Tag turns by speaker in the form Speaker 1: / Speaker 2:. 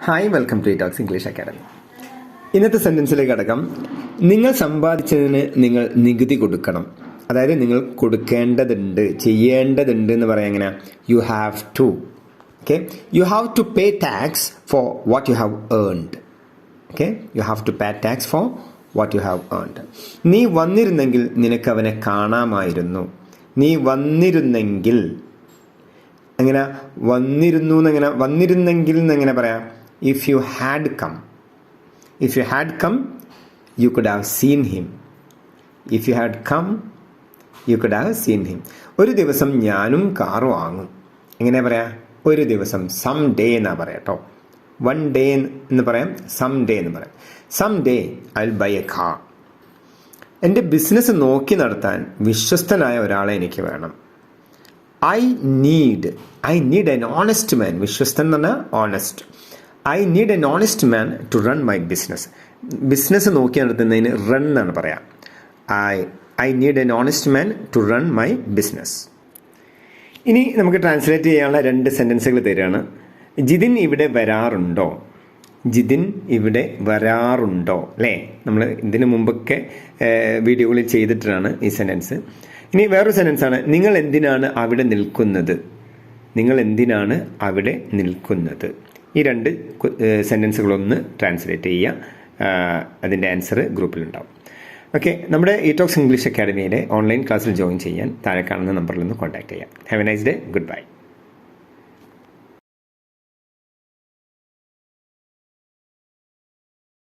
Speaker 1: Hi welcome to talks English academy ഇന്നത്തെ സെന്റൻസിലേക്ക് അടക്കം. നിങ്ങൾ സമ്പാദിച്ചതിന് നിങ്ങൾ നികുതി കൊടുക്കണം. അതായത് നിങ്ങൾ കൊടുക്കേണ്ടതുണ്ട് ചെയ്യേണ്ടതുണ്ട് എന്ന് പറയാം എങ്ങനെ you have to okay you have to pay tax for what you have earned okay you have to pay tax for what you have earned നീ വന്നിരുന്നെങ്കിൽ നിനക്ക് അവനെ കാണാമായിരുന്നു. നീ വന്നിരുന്നെങ്കിൽ എങ്ങനെ വന്നിരുന്നു എന്നെങ്ങനെ വന്നിരുന്നെങ്കിൽ എന്നെങ്ങനെ പറയാം? If you had come if you had come you could have seen him if you had come you could have seen him ഒരു ദിവസം ഞാനും കാർ വാങ്ങും എങ്ങനെ പറയാം? ഒരു ദിവസം സം ഡേ എന്നാ പറയാം കേട്ടോ വൺ ഡേ എന്ന് പറയാം സം ഡേ എന്ന് പറയാം. Some day I buy a car എന്റെ ബിസിനസ് നോക്കി നടത്താൻ വിശ്വസ്തനായ ഒരാളെ എനിക്ക് വേണം. I need I need an honest man വിശ്വസ്തൻ എന്ന് പറഞ്ഞാൽ honest I need an honest man to run my business business നോക്കി നടത്തുന്നതിന് റൺ എന്നാണ് പറയാം. I I need an honest man to run my business ഇനി നമുക്ക് ട്രാൻസ്ലേറ്റ് ചെയ്യാനുള്ള രണ്ട് സെന്റൻസുകൾ തരികയാണ് ജിതിൻ ഇവിടെ വരാറുണ്ടോ? ജിതിൻ ഇവിടെ വരാറുണ്ടോ? അല്ലേ? നമ്മൾ ഇതിനു മുമ്പൊക്കെ വീഡിയോകളിൽ ചെയ്തിട്ടാണ് ഈ സെന്റൻസ് ഇനി വേറൊരു സെന്റൻസ് ആണ്. നിങ്ങൾ എന്തിനാണ് അവിടെ നിൽക്കുന്നത്? നിങ്ങൾ എന്തിനാണ് അവിടെ നിൽക്കുന്നത്? ഈ രണ്ട് സെന്റൻസുകളൊന്ന് ട്രാൻസ്ലേറ്റ് ചെയ്യുക. അതിന്റെ ആൻസർ ഗ്രൂപ്പിലുണ്ടാവും. ഓക്കെ നമ്മുടെ ഇറ്റോക്സ് ഇംഗ്ലീഷ് അക്കാഡമിയിലെ ഓൺലൈൻ ക്ലാസ്സിൽ ജോയിൻ ചെയ്യാൻ താഴെ കാണുന്ന നമ്പറിൽ നിന്ന് കോൺടാക്ട് ചെയ്യാം. Have a nice day goodbye